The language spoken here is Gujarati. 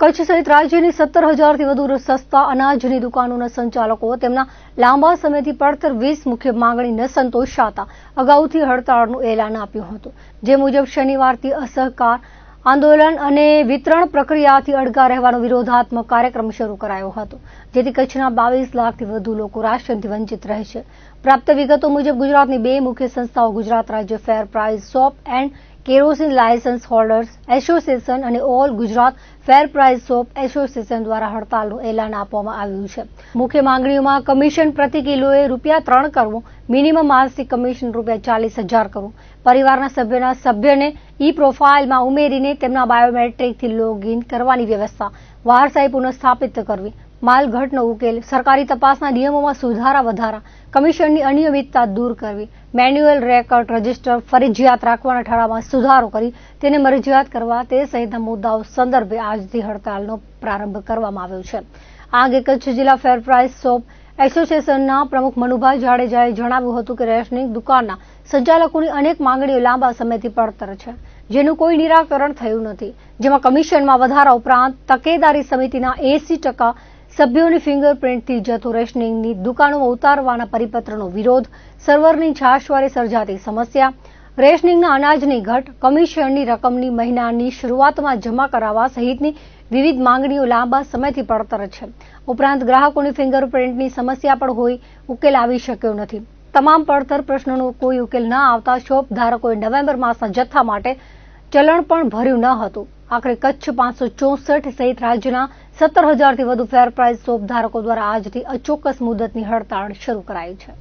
કચ્છ સહિત રાજ્યની સત્તર હજારથી વધુ સસ્તા અનાજની દુકાનોના સંચાલકો તેમના લાંબા સમયથી પડતર વીસ મુખ્ય માંગણી ન સંતોષાતા અગાઉથી હડતાળનું એલાન આપ્યું હતું. જે મુજબ શનિવારથી અસહકાર આંદોલન અને વિતરણ પ્રક્રિયાથી અડગા રહેવાનો વિરોધાત્મક કાર્યક્રમ શરૂ કરાયો હતો, જેથી કચ્છના બાવીસ લાખથી વધુ લોકો રાશનથી વંચિત રહેશે પ્રાપ્ત વિગતો મુજબ ગુજરાતની બે મુખ્ય સંસ્થાઓ ગુજરાત રાજ્ય fair price shop and kerosene licence holders, association અને all Gujarat fair price shop association દ્વારા હડતાલનું એલાન આપવામાં આવ્યું છે. મુખ્ય માંગણીઓમાં કમિશન પ્રતિ કિલોએ રૂપિયા ત્રણ કરવું મિનિમમ માસિક કમિશન રૂપિયા ચાલીસ હજાર કરવું પરિવારના સભ્યના સભ્યને ઈ પ્રોફાઇલમાં ઉમેરીને તેમના બાયોમેટ્રિકથી લોગ ઇન કરવાની વ્યવસ્થા, વારસાઈ પુનઃસ્થાપિત કરવી માલઘટનો ઉકેલ, સરકારી તપાસના નિયમોમાં સુધારા વધારા, કમિશનની અનિયમિતતા દૂર કરવી, મેન્યુઅલ રેકર્ડ રજિસ્ટર ફરજિયાત રાખવાના ઠરાવમાં સુધારો કરી, તેને મરજિયાત કરવા તે સહિતના મુદ્દાઓ સંદર્ભે આજથી હડતાલનો પ્રારંભ કરવામાં આવ્યો છે. આ અંગે કચ્છ જિલ્લા ફેર પ્રાઇસ શોપ એસોસિએશનના પ્રમુખ મનુભાઈ જાડેજાએ જણાવ્યું હતું કે રેશનિંગ દુકાનના સંચાલકોની અનેક માંગણીઓ લાંબા સમયથી પડતર છે, જેનું કોઈ નિરાકરણ થયું નથી, જેમાં કમિશનમાં વધારા ઉપરાંત તકેદારી સમિતિના એસી ટકા સભ્યોની ફિંગરપ્રિન્ટથી જતું રેશનિંગની દુકાનોમાં ઉતારવાના પરિપત્રનો વિરોધ, સર્વરની છાશવારે સર્જાતી સમસ્યા, રેશનિંગના અનાજની ઘટ, કમિશનની રકમની મહિનાની શરૂઆતમાં જમા કરાવવા સહિતની વિવિધ માંગણીઓ લાંબા સમયથી પડતર છે. ઉપરાંત ગ્રાહકોની ફિંગરપ્રિન્ટની સમસ્યા પણ હોઈ ઉકેલ આવી શક્યો નથી. તમામ પડતર પ્રશ્નોનો કોઈ ઉકેલ ન આવતા શોપ ધારકોએ નવેમ્બર માસના જથ્થા માટે ચલણ પણ ભર્યું ન હતું. આખરે કચ્છ પાંચસો ચોસઠ સહિત રાજ્યના સત્તર હજારથી વધુ ફેર પ્રાઇઝ શોપ દ્વારા આજથી અચોક્કસ મુદતની હડતાળ શરૂ કરાઈ છે.